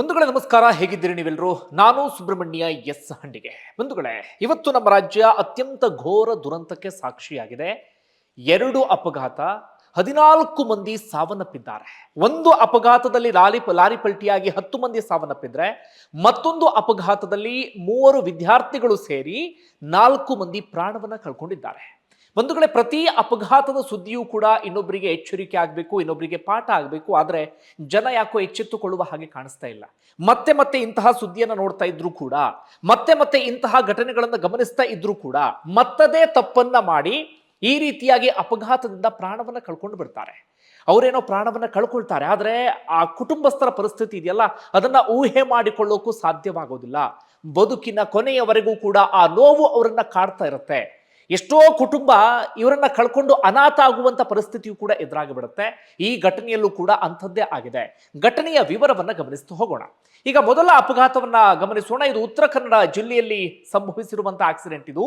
ಬಂಧುಗಳೇ, ನಮಸ್ಕಾರ. ಹೇಗಿದ್ದೀರಿ ನೀವೆಲ್ಲರೂ ನಾನು ಸುಬ್ರಹ್ಮಣ್ಯ ಎಸ್ ಹಂಡಿಗೆ. ಬಂಧುಗಳೇ, ಇವತ್ತು ನಮ್ಮ ರಾಜ್ಯ ಅತ್ಯಂತ ಘೋರ ದುರಂತಕ್ಕೆ ಸಾಕ್ಷಿಯಾಗಿದೆ. ಎರಡು ಅಪಘಾತ, ಹದಿನಾಲ್ಕು ಮಂದಿ ಸಾವನ್ನಪ್ಪಿದ್ದಾರೆ. ಒಂದು ಅಪಘಾತದಲ್ಲಿ ಲಾರಿ ಲಾರಿ ಪಲ್ಟಿಯಾಗಿ ಹತ್ತು ಮಂದಿ ಸಾವನ್ನಪ್ಪಿದ್ರೆ, ಮತ್ತೊಂದು ಅಪಘಾತದಲ್ಲಿ ಮೂವರು ವಿದ್ಯಾರ್ಥಿಗಳು ಸೇರಿ ನಾಲ್ಕು ಮಂದಿ ಪ್ರಾಣವನ್ನ ಕಳ್ಕೊಂಡಿದ್ದಾರೆ. ಬಂಧುಗಳೇ ಪ್ರತಿ ಅಪಘಾತದ ಸುದ್ದಿಯೂ ಕೂಡ ಇನ್ನೊಬ್ಬರಿಗೆ ಎಚ್ಚರಿಕೆ ಆಗಬೇಕು ಇನ್ನೊಬ್ಬರಿಗೆ ಪಾಠ ಆಗಬೇಕು, ಆದರೆ ಜನ ಯಾಕೋ ಎಚ್ಚೆತ್ತುಕೊಳ್ಳುವ ಹಾಗೆ ಕಾಣಿಸ್ತಾ ಇಲ್ಲ. ಮತ್ತೆ ಮತ್ತೆ ಇಂತಹ ಸುದ್ದಿಯನ್ನು ನೋಡ್ತಾ ಇದ್ರು ಕೂಡ, ಮತ್ತೆ ಮತ್ತೆ ಇಂತಹ ಘಟನೆಗಳನ್ನು ಗಮನಿಸ್ತಾ ಇದ್ರು ಕೂಡ ಮತ್ತದೇ ತಪ್ಪನ್ನ ಮಾಡಿ ಈ ರೀತಿಯಾಗಿ ಅಪಘಾತದಿಂದ ಪ್ರಾಣವನ್ನು ಕಳ್ಕೊಂಡು ಬಿಡ್ತಾರೆ. ಅವರೇನೋ ಪ್ರಾಣವನ್ನು ಕಳ್ಕೊಳ್ತಾರೆ, ಆದರೆ ಆ ಕುಟುಂಬಸ್ಥರ ಪರಿಸ್ಥಿತಿ ಇದೆಯಲ್ಲ, ಅದನ್ನ ಊಹೆ ಮಾಡಿಕೊಳ್ಳೋಕ್ಕೂ ಸಾಧ್ಯವಾಗೋದಿಲ್ಲ. ಬದುಕಿನ ಕೊನೆಯವರೆಗೂ ಕೂಡ ಆ ನೋವು ಅವರನ್ನ ಕಾಡ್ತಾ ಇರುತ್ತೆ. ಎಷ್ಟೋ ಕುಟುಂಬ ಇವರನ್ನ ಕಳ್ಕೊಂಡು ಅನಾಥ ಆಗುವಂತ ಪರಿಸ್ಥಿತಿಯು ಕೂಡ ಎದುರಾಗಿಬಿಡುತ್ತೆ. ಈ ಘಟನೆಯಲ್ಲೂ ಕೂಡ ಅಂಥದ್ದೇ ಆಗಿದೆ. ಘಟನೆಯ ವಿವರವನ್ನ ಗಮನಿಸ್ತಾ ಹೋಗೋಣ. ಈಗ ಮೊದಲ ಅಪಘಾತವನ್ನ ಗಮನಿಸೋಣ. ಇದು ಉತ್ತರ ಕನ್ನಡ ಜಿಲ್ಲೆಯಲ್ಲಿ ಸಂಭವಿಸಿರುವಂತಹ ಆಕ್ಸಿಡೆಂಟ್ ಇದು.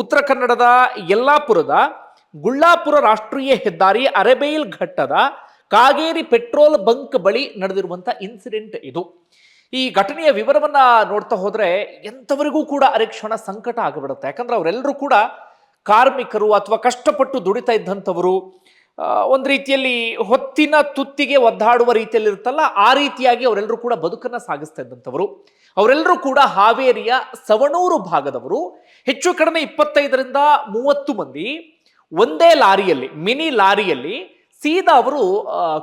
ಉತ್ತರ ಕನ್ನಡದ ಯಲ್ಲಾಪುರದ ಗುಳ್ಳಾಪುರ ರಾಷ್ಟ್ರೀಯ ಹೆದ್ದಾರಿ ಅರೆಬೈಲ್ ಘಟ್ಟದ ಕಾಗೇರಿ ಪೆಟ್ರೋಲ್ ಬಂಕ್ ಬಳಿ ನಡೆದಿರುವಂಥ ಇನ್ಸಿಡೆಂಟ್ ಇದು. ಈ ಘಟನೆಯ ವಿವರವನ್ನ ನೋಡ್ತಾ ಹೋದ್ರೆ ಎಂಥವರಿಗೂ ಕೂಡ ಅರೆಕ್ಷಣ ಸಂಕಟ ಆಗಿಬಿಡುತ್ತೆ. ಯಾಕಂದ್ರೆ ಅವರೆಲ್ಲರೂ ಕೂಡ ಕಾರ್ಮಿಕರು ಅಥವಾ ಕಷ್ಟಪಟ್ಟು ದುಡಿತಾ ಇದ್ದಂಥವರು ಒಂದು ರೀತಿಯಲ್ಲಿ ಹೊತ್ತಿನ ತುತ್ತಿಗೆ ಒದ್ದಾಡುವ ರೀತಿಯಲ್ಲಿ ಇರುತ್ತಲ್ಲ ಆ ರೀತಿಯಾಗಿ ಅವರೆಲ್ಲರೂ ಕೂಡ ಬದುಕನ್ನು ಸಾಗಿಸ್ತಾ ಇದ್ದಂಥವರು. ಅವರೆಲ್ಲರೂ ಕೂಡ ಹಾವೇರಿಯ ಸವಣೂರು ಭಾಗದವರು. ಹೆಚ್ಚು ಕಡಿಮೆ ಇಪ್ಪತ್ತೈದರಿಂದ ಮೂವತ್ತು ಮಂದಿ. ಒಂದೇ ಲಾರಿಯಲ್ಲಿ, ಮಿನಿ ಲಾರಿಯಲ್ಲಿ ಸೀದಾ ಅವರು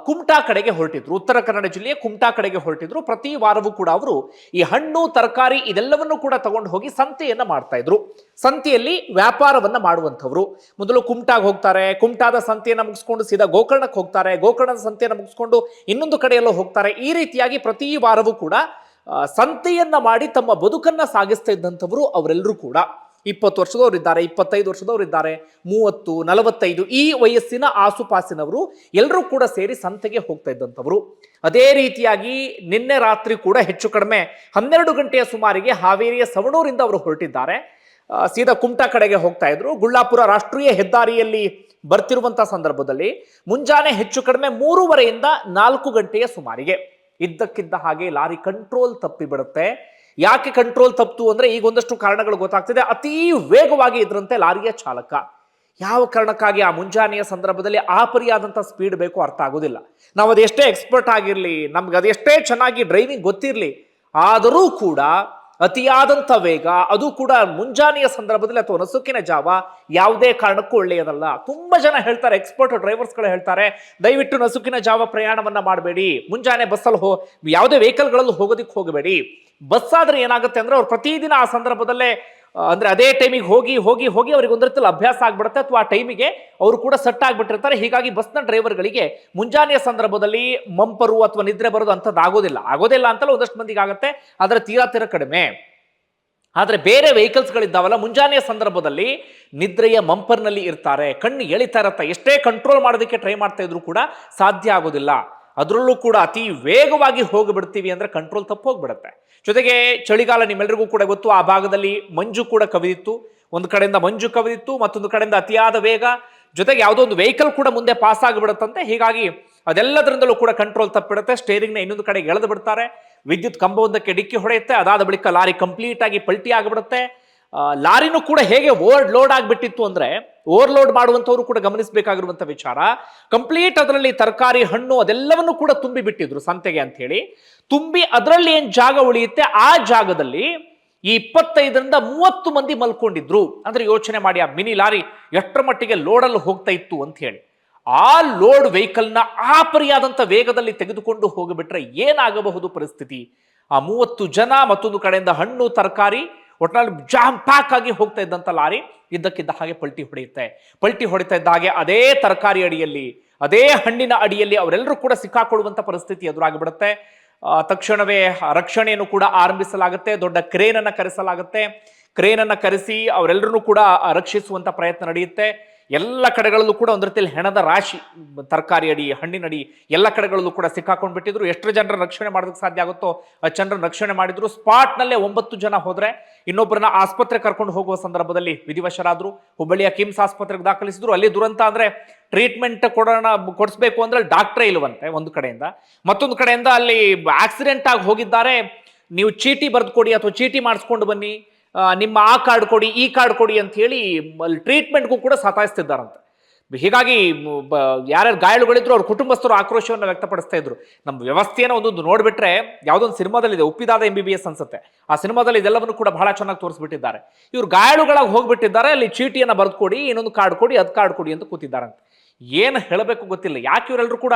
ಕುಮಟಾ ಕಡೆಗೆ ಹೊರಟಿದ್ರು. ಉತ್ತರ ಕನ್ನಡ ಜಿಲ್ಲೆಯ ಕುಮಟಾ ಕಡೆಗೆ ಹೊರಟಿದ್ರು. ಪ್ರತಿ ವಾರವೂ ಕೂಡ ಅವರು ಈ ಹಣ್ಣು, ತರಕಾರಿ ಇದೆಲ್ಲವನ್ನು ಕೂಡ ತಗೊಂಡು ಹೋಗಿ ಸಂತೆಯನ್ನ ಮಾಡ್ತಾ ಇದ್ರು. ಸಂತೆಯಲ್ಲಿ ವ್ಯಾಪಾರವನ್ನ ಮಾಡುವಂಥವ್ರು. ಮೊದಲು ಕುಮಟಾಗ್ ಹೋಗ್ತಾರೆ, ಕುಮಟಾದ ಸಂತೆಯನ್ನ ಮುಗಿಸ್ಕೊಂಡು ಸೀದಾ ಗೋಕರ್ಣಕ್ಕೆ ಹೋಗ್ತಾರೆ. ಗೋಕರ್ಣದ ಸಂತೆಯನ್ನ ಮುಗಿಸ್ಕೊಂಡು ಇನ್ನೊಂದು ಕಡೆಯಲ್ಲೂ ಹೋಗ್ತಾರೆ. ಈ ರೀತಿಯಾಗಿ ಪ್ರತಿ ವಾರವೂ ಕೂಡ ಸಂತೆಯನ್ನ ಮಾಡಿ ತಮ್ಮ ಬದುಕನ್ನ ಸಾಗಿಸ್ತಾ ಇದ್ದಂಥವರು ಅವರೆಲ್ಲರೂ ಕೂಡ. ಇಪ್ಪತ್ತು ವರ್ಷದವ್ರು ಇದ್ದಾರೆ ಇಪ್ಪತ್ತೈದು ವರ್ಷದವರು ಇದ್ದಾರೆ ಮೂವತ್ತು, ನಲವತ್ತೈದು ಈ ವಯಸ್ಸಿನ ಆಸುಪಾಸಿನವರು ಎಲ್ಲರೂ ಕೂಡ ಸೇರಿ ಸಂತೆಗೆ ಹೋಗ್ತಾ ಇದ್ದಂಥವರು. ಅದೇ ರೀತಿಯಾಗಿ ನಿನ್ನೆ ರಾತ್ರಿ ಕೂಡ ಹೆಚ್ಚು ಕಡಿಮೆ ಹನ್ನೆರಡು ಗಂಟೆಯ ಸುಮಾರಿಗೆ ಹಾವೇರಿಯ ಸವಣೂರಿಂದ ಅವರು ಹೊರಟಿದ್ದಾರೆ. ಸೀದಾ ಕುಮಟಾ ಕಡೆಗೆ ಹೋಗ್ತಾ ಇದ್ರು. ಗುಳ್ಳಾಪುರ ರಾಷ್ಟ್ರೀಯ ಹೆದ್ದಾರಿಯಲ್ಲಿ ಬರ್ತಿರುವಂತಹ ಸಂದರ್ಭದಲ್ಲಿ ಮುಂಜಾನೆ ಹೆಚ್ಚು ಕಡಿಮೆ ಮೂರುವರೆಯಿಂದ ನಾಲ್ಕು ಗಂಟೆಯ ಸುಮಾರಿಗೆ. ಇದ್ದಕ್ಕಿದ್ದ ಹಾಗೆ ಲಾರಿ ಕಂಟ್ರೋಲ್ ತಪ್ಪಿ ಬಿಡುತ್ತೆ. ಯಾಕೆ ಕಂಟ್ರೋಲ್ ತಪ್ಪಿತು ಅಂದ್ರೆ ಈಗ ಒಂದಷ್ಟು ಕಾರಣಗಳು ಗೊತ್ತಾಗ್ತಿದೆ. ಅತಿ ವೇಗವಾಗಿ ಇದ್ರಂತೆ ಲಾರಿಯ ಚಾಲಕ. ಯಾವ ಕಾರಣಕ್ಕಾಗಿ ಆ ಮುಂಜಾನೆಯ ಸಂದರ್ಭದಲ್ಲಿ ಆ ಸ್ಪೀಡ್ ಬೇಕು ಅರ್ಥ ಆಗೋದಿಲ್ಲ. ನಾವು ಅದೆಷ್ಟೇ ಎಕ್ಸ್ಪರ್ಟ್ ಆಗಿರಲಿ ನಮ್ಗೆ ಅದೆಷ್ಟೇ ಚೆನ್ನಾಗಿ ಡ್ರೈವಿಂಗ್ ಗೊತ್ತಿರಲಿ, ಆದರೂ ಕೂಡ ಅತಿಯಾದಂಥ ವೇಗ, ಅದು ಕೂಡ ಮುಂಜಾನೆಯ ಸಂದರ್ಭದಲ್ಲಿ ಅಥವಾ ನಸುಕಿನ ಜಾವ ಯಾವುದೇ ಕಾರಣಕ್ಕೂ ಒಳ್ಳೆಯದಲ್ಲ. ತುಂಬ ಜನ ಹೇಳ್ತಾರೆ ಎಕ್ಸ್ಪರ್ಟ್ ಡ್ರೈವರ್ಸ್ಗಳು ಹೇಳ್ತಾರೆ, ದಯವಿಟ್ಟು ನಸುಕಿನ ಜಾವ ಪ್ರಯಾಣವನ್ನ ಮಾಡಬೇಡಿ. ಮುಂಜಾನೆ ಬಸ್ಸಲ್ಲಿ ಹೋ, ಯಾವುದೇ ವೆಹಿಕಲ್ಗಳಲ್ಲಿ ಹೋಗೋದಕ್ಕೆ ಹೋಗಬೇಡಿ. ಬಸ್ ಆದ್ರೆ ಏನಾಗುತ್ತೆ ಅಂದ್ರೆ ಅವ್ರು ಪ್ರತಿದಿನ ಆ ಸಂದರ್ಭದಲ್ಲೇ ಅಂದ್ರೆ ಅದೇ ಟೈಮಿಗೆ ಹೋಗಿ ಹೋಗಿ ಹೋಗಿ ಅವ್ರಿಗೆ ಒಂದರತ್ತಲ್ಲಿ ಅಭ್ಯಾಸ ಆಗ್ಬಿಡುತ್ತೆ ಅಥವಾ ಆ ಟೈಮಿಗೆ ಅವರು ಕೂಡ ಸೆಟ್ ಆಗಿಬಿಟ್ಟಿರ್ತಾರೆ. ಹೀಗಾಗಿ ಬಸ್ನ ಡ್ರೈವರ್ಗಳಿಗೆ ಮುಂಜಾನೆಯ ಸಂದರ್ಭದಲ್ಲಿ ಮಂಪರು ಅಥವಾ ನಿದ್ರೆ ಬರೋದು ಅಂಥದ್ದು ಆಗೋದಿಲ್ಲ. ಆಗೋದಿಲ್ಲ ಅಂತಲ್ಲ ಒಂದಷ್ಟು ಮಂದಿಗೆ ಆಗುತ್ತೆ, ಆದರೆ ತೀರಾ, ತೀರ ಕಡಿಮೆ. ಆದರೆ ಬೇರೆ ವೆಹಿಕಲ್ಸ್ಗಳಿದ್ದಾವಲ್ಲ ಮುಂಜಾನೆಯ ಸಂದರ್ಭದಲ್ಲಿ ನಿದ್ರೆಯ ಮಂಪರ್ನಲ್ಲಿ ಇರ್ತಾರೆ. ಕಣ್ಣು ಎಳಿತಾ ಇರತ್ತೆ. ಎಷ್ಟೇ ಕಂಟ್ರೋಲ್ ಮಾಡೋದಕ್ಕೆ ಟ್ರೈ ಮಾಡ್ತಾ ಇದ್ರು ಕೂಡ ಸಾಧ್ಯ ಆಗೋದಿಲ್ಲ. ಅದರಲ್ಲೂ ಕೂಡ ಅತಿ ವೇಗವಾಗಿ ಹೋಗಿಬಿಡ್ತೀವಿ ಅಂದರೆ ಕಂಟ್ರೋಲ್ ತಪ್ಪು ಹೋಗಿಬಿಡುತ್ತೆ. ಜೊತೆಗೆ ಚಳಿಗಾಲ ನಿಮ್ಮೆಲ್ಲರಿಗೂ ಕೂಡ ಗೊತ್ತು, ಆ ಭಾಗದಲ್ಲಿ ಮಂಜು ಕೂಡ ಕವಿದಿತ್ತು. ಒಂದು ಕಡೆಯಿಂದ ಮಂಜು ಕವಿದಿತ್ತು, ಮತ್ತೊಂದು ಕಡೆಯಿಂದ ಅತಿಯಾದ ವೇಗ. ಜೊತೆಗೆ ಯಾವುದೋ ಒಂದು ವೆಹಿಕಲ್ ಕೂಡ ಮುಂದೆ ಪಾಸ್ ಆಗಿಬಿಡುತ್ತಂತೆ. ಹೀಗಾಗಿ ಅದೆಲ್ಲದರಿಂದಲೂ ಕೂಡ ಕಂಟ್ರೋಲ್ ತಪ್ಪಿಡುತ್ತೆ. ಸ್ಟೇರಿಂಗ್ನ ಇನ್ನೊಂದು ಕಡೆಗೆ ಎಳೆದು ಬಿಡ್ತಾರೆ. ವಿದ್ಯುತ್ ಕಂಬವೊಂದಕ್ಕೆ ಡಿಕ್ಕಿ ಹೊಡೆಯುತ್ತೆ. ಅದಾದ ಬಳಿಕ ಲಾರಿ ಕಂಪ್ಲೀಟ್ ಆಗಿ ಪಲ್ಟಿ ಆಗಿಬಿಡುತ್ತೆ ಲಾರಿನೂ ಕೂಡ ಹೇಗೆ ಓವರ್ ಲೋಡ್ ಆಗಿಬಿಟ್ಟಿತ್ತು ಅಂದ್ರೆ ಓವರ್ಲೋಡ್ ಮಾಡುವಂಥವ್ರು ಕೂಡ ಗಮನಿಸಬೇಕಾಗಿರುವಂಥ ವಿಚಾರ. ಕಂಪ್ಲೀಟ್ ಅದರಲ್ಲಿ ತರಕಾರಿ, ಹಣ್ಣು ಅದೆಲ್ಲವನ್ನು ಕೂಡ ತುಂಬಿ ಬಿಟ್ಟಿದ್ರು ಸಂತೆಗೆ ಅಂತ ಹೇಳಿ ತುಂಬಿ ಅದರಲ್ಲಿ ಏನು ಜಾಗ ಉಳಿಯುತ್ತೆ? ಆ ಜಾಗದಲ್ಲಿ ಈ ಇಪ್ಪತ್ತೈದರಿಂದ ಮೂವತ್ತು ಮಂದಿ ಮಲ್ಕೊಂಡಿದ್ರು. ಅಂದ್ರೆ ಯೋಚನೆ ಮಾಡಿ, ಆ ಮಿನಿ ಲಾರಿ ಎಷ್ಟರ ಮಟ್ಟಿಗೆ ಲೋಡಲ್ಲಿ ಹೋಗ್ತಾ ಇತ್ತು ಅಂತ ಹೇಳಿ ಆ ಲೋಡ್ ವೆಹಿಕಲ್ನ ಆ ಪರಿಯಾದಂಥ ವೇಗದಲ್ಲಿ ತೆಗೆದುಕೊಂಡು ಹೋಗಿಬಿಟ್ರೆ ಏನಾಗಬಹುದು ಪರಿಸ್ಥಿತಿ? ಆ ಮೂವತ್ತು ಜನ ಮತ್ತೊಂದು ಕಡೆಯಿಂದ ಹಣ್ಣು, ತರಕಾರಿ ಒಟ್ಟಿನಲ್ಲಿ ಜಾಮ್ ಪ್ಯಾಕ್ ಆಗಿ ಹೋಗ್ತಾ ಇದ್ದಂಥ ಲಾರಿ ಇದ್ದಕ್ಕಿದ್ದ ಹಾಗೆ ಪಲ್ಟಿ ಹೊಡೆಯುತ್ತೆ. ಪಲ್ಟಿ ಹೊಡಿತಾ ಇದ್ದ ಹಾಗೆ ಅದೇ ತರಕಾರಿ ಅಡಿಯಲ್ಲಿ, ಅದೇ ಹಣ್ಣಿನ ಅಡಿಯಲ್ಲಿ ಅವರೆಲ್ಲರೂ ಕೂಡ ಸಿಕ್ಕಾಕೊಳ್ಳುವಂತ ಪರಿಸ್ಥಿತಿ ಎದುರಾಗಿಬಿಡುತ್ತೆ. ತಕ್ಷಣವೇ ರಕ್ಷಣೆಯನ್ನು ಕೂಡ ಆರಂಭಿಸಲಾಗುತ್ತೆ, ದೊಡ್ಡ ಕ್ರೇನನ್ನು ಕರೆಸಲಾಗುತ್ತೆ. ಕ್ರೇನನ್ನು ಕರೆಸಿ ಅವರೆಲ್ಲರನ್ನೂ ಕೂಡ ರಕ್ಷಿಸುವಂತ ಪ್ರಯತ್ನ ನಡೆಯುತ್ತೆ. ಎಲ್ಲ ಕಡೆಗಳಲ್ಲೂ ಕೂಡ ಒಂದು ರೀತಿಯಲ್ಲಿ ಹೆಣದ ರಾಶಿ, ತರಕಾರಿ ಅಡಿ, ಹಣ್ಣಿನ ಅಡಿ ಎಲ್ಲ ಕಡೆಗಳಲ್ಲೂ ಕೂಡ ಸಿಕ್ಕಾಕೊಂಡು ಬಿಟ್ಟಿದ್ರು. ಎಷ್ಟು ಜನರ ರಕ್ಷಣೆ ಮಾಡೋದಕ್ಕೆ ಸಾಧ್ಯ ಆಗುತ್ತೋ ಆ ಜನರ ರಕ್ಷಣೆ ಮಾಡಿದ್ರು. ಸ್ಪಾಟ್ ನಲ್ಲೇ ಒಂಬತ್ತು ಜನ ಹೋದರೆ ಇನ್ನೊಬ್ಬರನ್ನ ಆಸ್ಪತ್ರೆ ಕರ್ಕೊಂಡು ಹೋಗುವ ಸಂದರ್ಭದಲ್ಲಿ ವಿಧಿವಶರಾದರು. ಹುಬ್ಬಳ್ಳಿಯ ಕಿಮ್ಸ್ ಆಸ್ಪತ್ರೆಗೆ ದಾಖಲಿಸಿದ್ರು. ಅಲ್ಲಿ ದುರಂತ ಅಂದ್ರೆ ಟ್ರೀಟ್ಮೆಂಟ್ ಕೊಡೋಣ, ಕೊಡಿಸ್ಬೇಕು ಅಂದ್ರೆ ಡಾಕ್ಟ್ರೇ ಇಲ್ವಂತೆ ಒಂದು ಕಡೆಯಿಂದ. ಮತ್ತೊಂದು ಕಡೆಯಿಂದ ಅಲ್ಲಿ ಆಕ್ಸಿಡೆಂಟ್ ಆಗಿ ಹೋಗಿದ್ದಾರೆ. ನೀವು ಚೀಟಿ ಬರೆದು ಕೊಡಿ ಅಥವಾ ಚೀಟಿ ಮಾಡಿಸ್ಕೊಂಡು ಬನ್ನಿ. ನಿಮ್ಮ ಆ ಕಾರ್ಡ್ ಕೊಡಿ, ಈ ಕಾರ್ಡ್ ಕೊಡಿ ಅಂತ ಹೇಳಿ ಟ್ರೀಟ್ಮೆಂಟ್ಗೂ ಕೂಡ ಸತಾಯಿಸ್ತಿದ್ದಾರಂತೆ. ಹೀಗಾಗಿ ಯಾರ್ಯಾರು ಗಾಯಾಳುಗಳಿದ್ರು ಅವ್ರ ಕುಟುಂಬಸ್ಥರು ಆಕ್ರೋಶವನ್ನು ವ್ಯಕ್ತಪಡಿಸ್ತಾ ಇದ್ರು. ನಮ್ಮ ವ್ಯವಸ್ಥೆಯನ್ನು ಒಂದೊಂದು ನೋಡ್ಬಿಟ್ರೆ ಯಾವುದೊಂದು ಸಿನಿಮಾದಲ್ಲಿದೆ, ಉಪ್ಪಿದಾದ ಎಂ ಬಿ ಬಿ ಎಸ್ ಅನ್ಸುತ್ತೆ. ಆ ಸಿನಿಮಾದಲ್ಲಿ ಇದೆಲ್ಲವನ್ನು ಕೂಡ ಬಹಳ ಚೆನ್ನಾಗಿ ತೋರಿಸ್ಬಿಟ್ಟಿದ್ದಾರೆ. ಇವ್ರು ಗಾಯಾಳುಗಳಾಗಿ ಹೋಗ್ಬಿಟ್ಟಿದ್ದಾರೆ, ಅಲ್ಲಿ ಚೀಟಿಯನ್ನು ಬರೆದುಕೊಡಿ, ಇನ್ನೊಂದು ಕಾರ್ಡ್ ಕೊಡಿ, ಅದು ಕಾರ್ಡ್ ಕೊಡಿ ಅಂತ ಕೂತಿದ್ದಾರಂತೆ. ಏನು ಹೇಳಬೇಕು ಗೊತ್ತಿಲ್ಲ. ಯಾಕೆ ಇವರೆಲ್ಲರೂ ಕೂಡ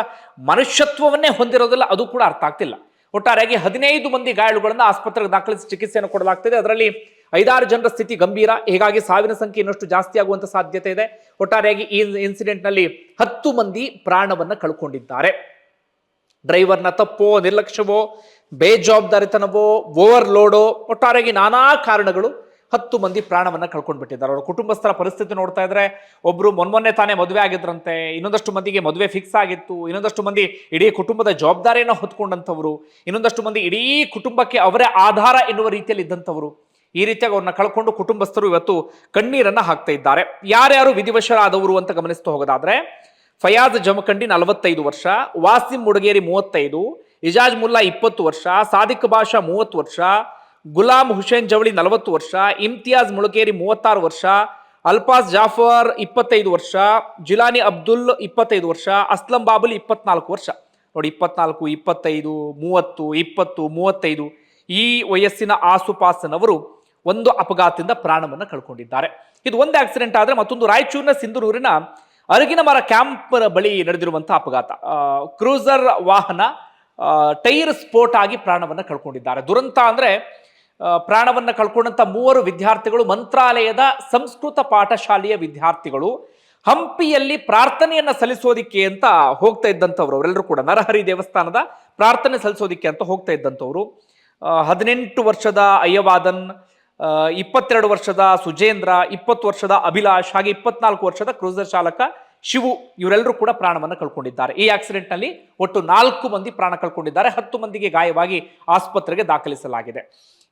ಮನುಷ್ಯತ್ವವನ್ನೇ ಹೊಂದಿರೋದಿಲ್ಲ, ಅದು ಕೂಡ ಅರ್ಥ ಆಗ್ತಿಲ್ಲ. ಒಟ್ಟಾರೆಯಾಗಿ ಹದಿನೈದು ಮಂದಿ ಗಾಯಳುಗಳನ್ನ ಆಸ್ಪತ್ರೆಗೆ ದಾಖಲಿಸಿ ಚಿಕಿತ್ಸೆಯನ್ನು ಕೊಡಲಾಗ್ತಿದೆ. ಅದರಲ್ಲಿ ಐದಾರು ಜನರ ಸ್ಥಿತಿ ಗಂಭೀರ. ಹೀಗಾಗಿ ಸಾವಿನ ಸಂಖ್ಯೆ ಇನ್ನಷ್ಟು ಜಾಸ್ತಿ ಆಗುವಂತ ಸಾಧ್ಯತೆ ಇದೆ. ಒಟ್ಟಾರೆಯಾಗಿ ಈ ಇನ್ಸಿಡೆಂಟ್ನಲ್ಲಿ ಹತ್ತು ಮಂದಿ ಪ್ರಾಣವನ್ನ ಕಳ್ಕೊಂಡಿದ್ದಾರೆ. ಡ್ರೈವರ್ನ ತಪ್ಪೋ, ನಿರ್ಲಕ್ಷ್ಯವೋ, ಬೇಜವಾಬ್ದಾರಿತನವೋ, ಓವರ್ಲೋಡೋ, ಒಟ್ಟಾರೆಯಾಗಿ ನಾನಾ ಕಾರಣಗಳು ಹತ್ತು ಮಂದಿ ಪ್ರಾಣವನ್ನ ಕಳ್ಕೊಂಡ್ಬಿಟ್ಟಿದ್ದಾರೆ. ಅವರ ಕುಟುಂಬಸ್ಥರ ಪರಿಸ್ಥಿತಿ ನೋಡ್ತಾ ಇದ್ರೆ ಒಬ್ರು ಮೊನ್ಮೊನ್ನೆ ತಾನೇ ಮದುವೆ ಆಗಿದ್ರಂತೆ, ಇನ್ನೊಂದಷ್ಟು ಮಂದಿಗೆ ಮದುವೆ ಫಿಕ್ಸ್ ಆಗಿತ್ತು, ಇನ್ನೊಂದಷ್ಟು ಮಂದಿ ಇಡೀ ಕುಟುಂಬದ ಜವಾಬ್ದಾರಿಯನ್ನು ಹೊತ್ಕೊಂಡಂಥವ್ರು, ಇನ್ನೊಂದಷ್ಟು ಮಂದಿ ಇಡೀ ಕುಟುಂಬಕ್ಕೆ ಅವರೇ ಆಧಾರ ಎನ್ನುವ ರೀತಿಯಲ್ಲಿ ಇದ್ದಂಥವ್ರು. ಈ ರೀತಿಯಾಗಿ ಅವ್ರನ್ನ ಕಳ್ಕೊಂಡು ಕುಟುಂಬಸ್ಥರು ಇವತ್ತು ಕಣ್ಣೀರನ್ನ ಹಾಕ್ತಾ ಇದ್ದಾರೆ. ಯಾರ್ಯಾರು ವಿಧಿವಶರಾದವರು ಅಂತ ಗಮನಿಸ್ತಾ ಹೋಗೋದಾದ್ರೆ, ಫಯಾಜ್ ಜಮಖಂಡಿ ನಲವತ್ತೈದು ವರ್ಷ, ವಾಸಿಂ ಮುಡಗೇರಿ ಮೂವತ್ತೈದು, ಇಜಾಜ್ ಮುಲ್ಲಾ ಇಪ್ಪತ್ತು ವರ್ಷ, ಸಾದಿಕ್ ಬಾಷಾ ಮೂವತ್ತು ವರ್ಷ ಗುಲಾಮ್ ಹುಸೇನ್ ಜವಳಿ ನಲವತ್ತು ವರ್ಷ, ಇಮ್ತಿಯಾಜ್ ಮುಳಗೇರಿ ಮೂವತ್ತಾರು ವರ್ಷ ಅಲ್ಪಾಸ್ ಜಾಫರ್ ಇಪ್ಪತ್ತೈದು ವರ್ಷ, ಜಿಲಾನಿ ಅಬ್ದುಲ್ ಇಪ್ಪತ್ತೈದು ವರ್ಷ, ಅಸ್ಲಂ ಬಾಬುಲ್ ಇಪ್ಪತ್ನಾಲ್ಕು ವರ್ಷ. ನೋಡಿ, ಇಪ್ಪತ್ನಾಲ್ಕು, ಇಪ್ಪತ್ತೈದು, ಮೂವತ್ತು, ಇಪ್ಪತ್ತು, ಮೂವತ್ತೈದು ಈ ವಯಸ್ಸಿನ ಆಸುಪಾಸಿನವರು ಒಂದು ಅಪಘಾತದಿಂದ ಪ್ರಾಣವನ್ನು ಕಳ್ಕೊಂಡಿದ್ದಾರೆ. ಇದು ಒಂದು ಆಕ್ಸಿಡೆಂಟ್ ಆದರೆ ಮತ್ತೊಂದು ರಾಯಚೂರಿನ ಸಿಂಧನೂರಿನ ಅರಗಿನ ಮರ ಕ್ಯಾಂಪ್ ಬಳಿ ನಡೆದಿರುವಂತಹ ಅಪಘಾತ. ಕ್ರೂಸರ್ ವಾಹನ ಟೈರ್ ಸ್ಫೋಟ ಆಗಿ ಪ್ರಾಣವನ್ನು ಕಳ್ಕೊಂಡಿದ್ದಾರೆ. ದುರಂತ ಅಂದ್ರೆ ಪ್ರಾಣವನ್ನು ಕಳ್ಕೊಂಡಂಥ ಮೂವರು ವಿದ್ಯಾರ್ಥಿಗಳು, ಮಂತ್ರಾಲಯದ ಸಂಸ್ಕೃತ ಪಾಠಶಾಲೆಯ ವಿದ್ಯಾರ್ಥಿಗಳು ಹಂಪಿಯಲ್ಲಿ ಪ್ರಾರ್ಥನೆಯನ್ನ ಸಲ್ಲಿಸೋದಿಕ್ಕೆ ಅಂತ ಹೋಗ್ತಾ ಇದ್ದಂಥವ್ರು. ಅವರೆಲ್ಲರೂ ಕೂಡ ನರಹರಿ ದೇವಸ್ಥಾನದ ಪ್ರಾರ್ಥನೆ ಸಲ್ಲಿಸೋದಿಕ್ಕೆ ಅಂತ ಹೋಗ್ತಾ ಇದ್ದಂಥವ್ರು. ಹದಿನೆಂಟು ವರ್ಷದ ಅಯ್ಯವಾದನ್ ಇಪ್ಪತ್ತೆರಡು ವರ್ಷದ ಸುಜೇಂದ್ರ, ಇಪ್ಪತ್ತು ವರ್ಷದ ಅಭಿಲಾಷ್, ಹಾಗೆ ಇಪ್ಪತ್ನಾಲ್ಕು ವರ್ಷದ ಕ್ರೂಸರ್ ಚಾಲಕ ಶಿವು ಇವರೆಲ್ಲರೂ ಕೂಡ ಪ್ರಾಣವನ್ನು ಕಳ್ಕೊಂಡಿದ್ದಾರೆ. ಈ ಆಕ್ಸಿಡೆಂಟ್ನಲ್ಲಿ ಒಟ್ಟು ನಾಲ್ಕು ಮಂದಿ ಪ್ರಾಣ ಕಳ್ಕೊಂಡಿದ್ದಾರೆ. ಹತ್ತು ಮಂದಿಗೆ ಗಾಯವಾಗಿ ಆಸ್ಪತ್ರೆಗೆ ದಾಖಲಿಸಲಾಗಿದೆ.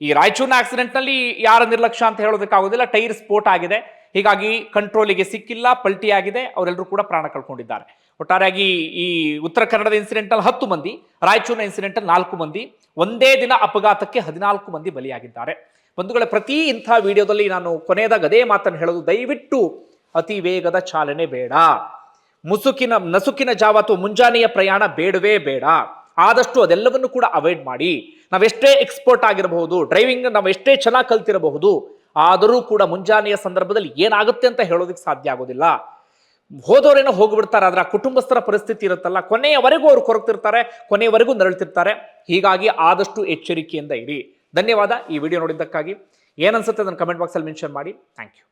ಈ ರಾಯಚೂರಿನ ಆಕ್ಸಿಡೆಂಟ್ನಲ್ಲಿ ಯಾರ ನಿರ್ಲಕ್ಷ್ಯ ಅಂತ ಹೇಳೋದಕ್ಕಾಗೋದಿಲ್ಲ. ಟೈರ್ ಸ್ಪೋಟ್ ಆಗಿದೆ. ಹೀಗಾಗಿ ಕಂಟ್ರೋಲಿಗೆ ಸಿಕ್ಕಿಲ್ಲ ಪಲ್ಟಿ ಆಗಿದೆ ಅವರೆಲ್ಲರೂ ಕೂಡ ಪ್ರಾಣ ಕಳ್ಕೊಂಡಿದ್ದಾರೆ. ಒಟ್ಟಾರೆಯಾಗಿ ಈ ಉತ್ತರ ಕನ್ನಡದ ಇನ್ಸಿಡೆಂಟ್ ಅಲ್ಲಿ ಹತ್ತು ಮಂದಿ, ರಾಯಚೂರಿನ ಇನ್ಸಿಡೆಂಟ್ ಅಲ್ಲಿ ನಾಲ್ಕು ಮಂದಿ, ಒಂದೇ ದಿನ ಅಪಘಾತಕ್ಕೆ ಹದಿನಾಲ್ಕು ಮಂದಿ ಬಲಿಯಾಗಿದ್ದಾರೆ. ಬಂಧುಗಳೇ, ಪ್ರತಿ ಇಂಥ ವಿಡಿಯೋದಲ್ಲಿ ನಾನು ಕೊನೆಯದಾಗ ಅದೇ ಮಾತನ್ನು ಹೇಳೋದು, ದಯವಿಟ್ಟು ಅತಿ ವೇಗದ ಚಾಲನೆ ಬೇಡ. ಮುಸುಕಿನ, ನಸುಕಿನ ಜಾವ ಅಥವಾ ಮುಂಜಾನೆಯ ಪ್ರಯಾಣ ಬೇಡವೇ ಬೇಡ. ಆದಷ್ಟು ಅದೆಲ್ಲವನ್ನು ಕೂಡ ಅವಾಯ್ಡ್ ಮಾಡಿ. ನಾವೆಷ್ಟೇ ಎಕ್ಸ್ಪರ್ಟ್ ಆಗಿರಬಹುದು ಡ್ರೈವಿಂಗ್ ನಾವು ಎಷ್ಟೇ ಚೆನ್ನಾಗಿ ಕಲ್ತಿರಬಹುದು, ಆದರೂ ಕೂಡ ಮುಂಜಾನೆಯ ಸಂದರ್ಭದಲ್ಲಿ ಏನಾಗುತ್ತೆ ಅಂತ ಹೇಳೋದಕ್ಕೆ ಸಾಧ್ಯ ಆಗೋದಿಲ್ಲ. ಹೋದವರೇನೋ ಹೋಗ್ಬಿಡ್ತಾರೆ, ಆದ್ರೆ ಆ ಕುಟುಂಬಸ್ಥರ ಪರಿಸ್ಥಿತಿ ಇರುತ್ತಲ್ಲ, ಕೊನೆಯವರೆಗೂ ಅವರು ಕೊರಗ್ತಿರ್ತಾರೆ, ಕೊನೆಯವರೆಗೂ ನರಳ್ತಿರ್ತಾರೆ. ಹೀಗಾಗಿ ಆದಷ್ಟು ಎಚ್ಚರಿಕೆಯಿಂದ ಇರಿ. ಧನ್ಯವಾದ. ಈ ವಿಡಿಯೋ ನೋಡಿದ್ದಕ್ಕಾಗಿ ಏನನ್ಸುತ್ತೆ ಅದನ್ನು ಕಮೆಂಟ್ ಬಾಕ್ಸಲ್ಲಿ ಮೆನ್ಷನ್ ಮಾಡಿ. Thank you